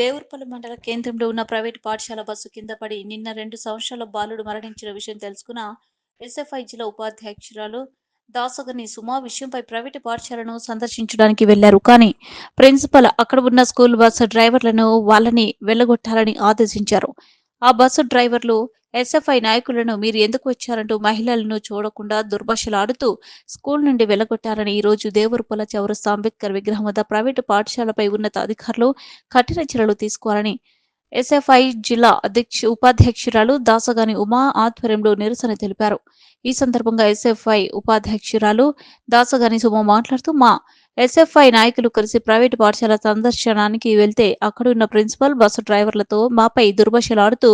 దేవుర్పల్లి మండల కేంద్రంలో ఉన్న ప్రైవేట్ పాఠశాల బస్సు కింద పడి నిన్న రెండు సంవత్సరాల బాలుడు మరణించిన విషయం తెలుసుకున్న ఎస్ఎఫ్ఐ జిల్లా ఉపాధ్యక్షురాలు దాసగని సుమా విషయంపై ప్రైవేటు పాఠశాలను సందర్శించడానికి వెళ్ళారు. కానీ ప్రిన్సిపల్ అక్కడ ఉన్న స్కూల్ బస్సు డ్రైవర్లను వాళ్ళని వెళ్ళగొట్టాలని ఆదేశించారు. ఆ బస్సు డ్రైవర్లు ఎస్ఎఫ్ఐ నాయకులను మీరు ఎందుకు వచ్చారంటూ మహిళలను చూడకుండా దుర్భాషలాడుతూ స్కూల్ నుండి వెళ్ళగొట్టారని ఈ రోజు దేవరపల్ల చౌరస్తా అంబేద్కర్ విగ్రహం వద్ద ప్రైవేటు పాఠశాలపై ఉన్నత అధికారులు కఠిన చర్యలు తీసుకోవాలని ఎస్ఎఫ్ఐ జిల్లా అధ్యక్ష ఉపాధ్యక్షురాలు దాసగాని ఉమా ఆధ్వర్యంలో నిరసన తెలిపారు. ఈ సందర్భంగా ఎస్ఎఫ్ఐ ఉపాధ్యక్షురాలు దాసగాని సుమ మాట్లాడుతూ మా ఎస్ఎఫ్ఐ నాయకులు కలిసి ప్రైవేటు పాఠశాల సందర్శనానికి వెళ్తే అక్కడున్న ప్రిన్సిపల్ బస్సు డ్రైవర్లతో మాపై దుర్భాషలాడుతూ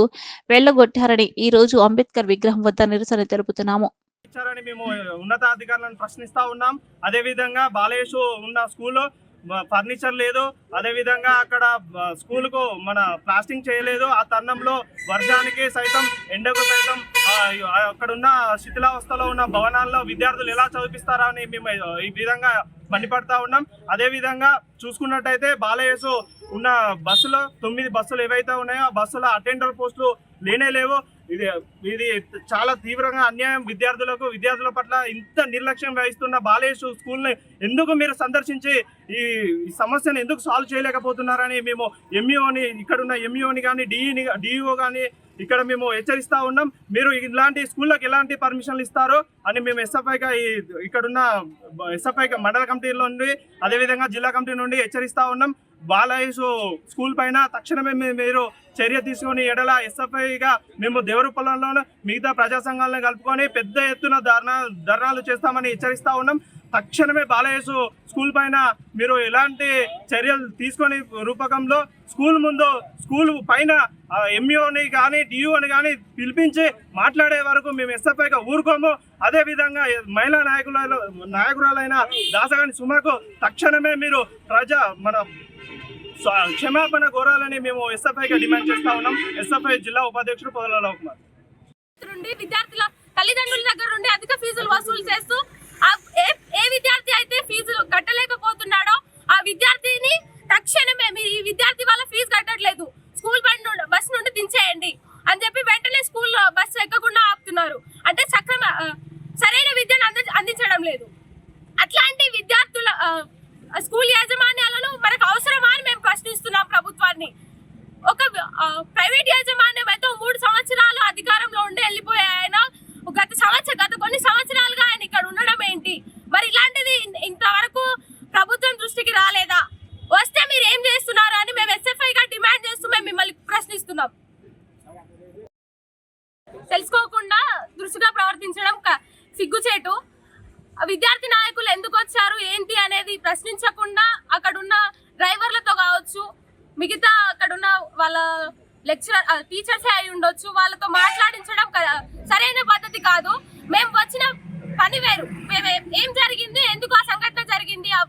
వెళ్ళగొట్టారని ఈ రోజు అంబేద్కర్ విగ్రహం వద్ద నిరసన తెలుపుతున్నాము. ఇచ్చారని మేము ఉన్నతాధికారులను ప్రశ్నిస్తా ఉన్నాం. అదే విధంగా బాలేషు ఉన్న స్కూల్ ఫర్నిచర్ లేదు. అదే విధంగా అక్కడ స్కూల్కు మన ప్లాస్టింగ్ చేయలేదు. ఆ తరుణంలో వర్షానికి సైతం ఎండకు సైతం అక్కడున్న అక్కడ ఉన్న శిథిలావస్థలో ఉన్న భవనాల్లో విద్యార్థులు ఎలా చదివిస్తారా అని మేము ఈ విధంగా మండిపడతా ఉన్నాం. అదే విధంగా చూసుకున్నట్టయితే బాలయేసు ఉన్న బస్సులో తొమ్మిది బస్సులు ఏవైతే ఉన్నాయో ఆ బస్సులో అటెండర్ పోస్టులు లేనే లేవు. ఇది ఇది చాలా తీవ్రంగా అన్యాయం. విద్యార్థులకు విద్యార్థుల పట్ల ఇంత నిర్లక్ష్యం వహిస్తున్న బాలేశ్వర స్కూల్ని ఎందుకు మీరు సందర్శించి ఈ ఈ సమస్యను ఎందుకు సాల్వ్ చేయలేకపోతున్నారని మేము ఎంఈఓని ఇక్కడ ఉన్న ఎంఈఓని కానీ డిఈని డిఈఓ కానీ ఇక్కడ మేము హెచ్చరిస్తూ ఉన్నాం. మీరు ఇలాంటి స్కూళ్ళకి ఎలాంటి పర్మిషన్లు ఇస్తారో అని మేము ఎస్ఎఫ్ఐగా ఇక్కడున్న ఎస్ఎఫ్ఐ మండల కమిటీ నుండి అదేవిధంగా జిల్లా కమిటీ నుండి హెచ్చరిస్తూ ఉన్నాం. బాలయేసు స్కూల్ పైన తక్షణమే మీ- మీరు చర్య తీసుకొని ఎడల ఎస్ఎఫ్ఐగా మేము దేవరూపంలో మిగతా ప్రజా సంఘాలను కలుపుకొని పెద్ద ఎత్తున ధర్నా ధర్నాలు చేస్తామని హెచ్చరిస్తా ఉన్నాం. తక్షణమే బాలయేసు స్కూల్ పైన మీరు ఎలాంటి చర్యలు తీసుకొని రూపకంలో స్కూల్ ముందు స్కూల్ పైన ఎంఈఓని కానీ డియూని కానీ పిలిపించి మాట్లాడే వరకు మేము ఎస్ఎఫ్ఐగా ఊరుకోము. అదే విధంగా మహిళా నాయకుల నాయకురాలైన దాసగాని సుమకు తక్షణమే మీరు ప్రజా మన క్షమాపణ కోరాలని మేము ఎస్ఎఫ్ఐగా డిమాండ్ చేస్తా ఉన్నాం. ఎస్ఎఫ్ఐ జిల్లా ఉపాధ్యక్షుడు పొదల కుమార్. విద్యార్థుల తల్లిదండ్రుల దగ్గర నుండి అధిక ఫీజులు వసూలు చేస్తూ ఏ ఏ విద్యార్థి అయితే ఫీజులు కట్టలేకపోతున్నాడో ఆ విద్యార్థిని తక్షణమే మీరు ఈ విద్యార్థి వాళ్ళ ఫీజు కట్టట్లేదు స్కూల్ బండి నుండి బస్ నుండి దించేయండి అని చెప్పి వెంటనే స్కూల్ బస్సు ఎక్కకుండా ఆపుతున్నారు అంటే సక్రమ ఆ, సరైన విద్యను అవసరం లేదు. అట్లాంటి విద్యార్థుల స్కూల్ యాజమాన్యాలను మనకు అవసరమా అని మేము ప్రశ్నిస్తున్నాం ప్రభుత్వాన్ని. ఒక ప్రైవేట్ యాజమాన్యం అయితే మూడు సంవత్సరాలు అధికారంలో ఉండి వెళ్ళిపోయే ఆయన గత సంవత్సరం గత కొన్ని సంవత్సరాలుగా ఆయన ఇక్కడ ఉండడం ఏంటి? మరి ఇలాంటిది ఇంతవరకు ప్రభుత్వం దృష్టికి రాలేదా? వస్తే మీరు ఏం చేస్తున్నారు అని మేము ఎస్ఎఫ్ఐగా డిమాండ్ చేస్తూ మేము మిమ్మల్ని ప్రశ్నిస్తున్నాం. తెలుసుకోకుండా దృష్టిగా ప్రవర్తించడం సిగ్గుచేటు. విద్యార్థి నాయకులు ఎందుకు వచ్చారు ఏంటి అనేది ప్రశ్నించకుండా అక్కడున్న డ్రైవర్లతో కావచ్చు మిగతా అక్కడున్న వాళ్ళ లెక్చరర్ టీచర్సే అయి ఉండొచ్చు వాళ్ళతో మాట్లాడించడం సరైన పద్ధతి కాదు. మేము వచ్చిన పని వేరు. మేము ఏం జరిగింది ఎందుకు ఆ సంఘటన జరిగింది ఆ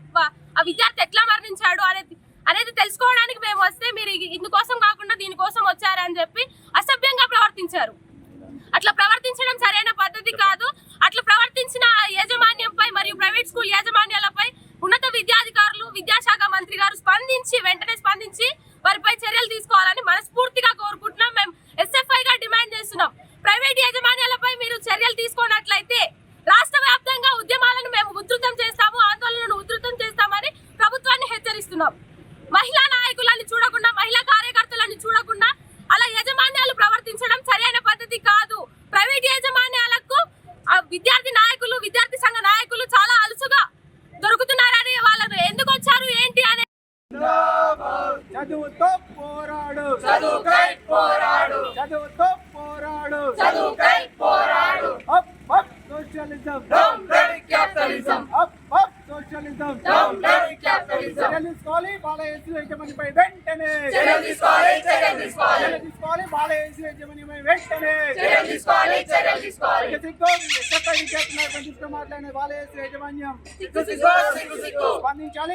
ఆ విద్యార్థి ఎట్లా మరణించాడు అనేది అనేది తెలుసుకోవడానికి మేము వస్తే మీరు ఇందుకోసం కాకుండా దీనికోసం వచ్చారని చెప్పి అసభ్యంగా ప్రవర్తించారు. అట్లా ప్రవర్తించడం సరైన పద్ధతి కాదు. అట్లా ప్రవర్తించిన ఆ యాజమాన్యంపై మరియు ప్రైవేట్ స్కూల్ యాజమాన్యాలపై ఉన్నత విద్యాధికారులు విద్యాశాఖ మంత్రి గారు స్పందించి వెంటనే స్పందించి వారిపై చర్యలు తీసుకోవాలని మనస్ఫూర్తిగా కోరుకుంటున్నాం మేము ఎస్ఎఫ్ఐ గా డిమాండ్ చేస్తున్నాం ప్రైవేట్ యాజమాన్యాలపై మీరు చర్యలు తీసుకున్నట్లయితే రాష్ట్ర వ్యాప్తంగా ఉద్యమాలను మేము ఉధృతం చేస్తాము ఆందోళనను ఉధృతం చేస్తామని ప్రభుత్వాన్ని హెచ్చరిస్తున్నాం మహిళా నాయకులను చూడకుండా మహిళా కార్యకర్తలను చూడకుండా అలా యజమాన్యాలు ప్రవర్తించడం సరైన పద్ధతి కాదు. ప్రైవేట్ యాజమాన్యాలకు ఆ విద్యార్థి నాయకులు విద్యార్థి సంఘ నాయకులు చాలా అలుసుగా దొరుకుతున్నారని వాళ్ళను ఎందుకు వచ్చారు ఏంటి అనే చదువుతో పోరాడు. చదువుకై పోరాడు. చదువుతో పోరాడు. చదువుకై పోరాడు. Up up socialism. Down bloody capitalism. Up up socialism. Down bloody capitalism చర్యలు తీసుకోవాలి బాలయేసు యజమానిపై వెంటనే. చర్యలు తీసుకోవాలి చర్యలు తీసుకోవాలి చర్యలు తీసుకోవాలి బాలయేసు యజమానిపై వెంటనే. చర్యలు తీసుకోవాలి చర్యలు తీసుకోవాలి సిగ్గు యాజమాన్యం. స్పందించాలి.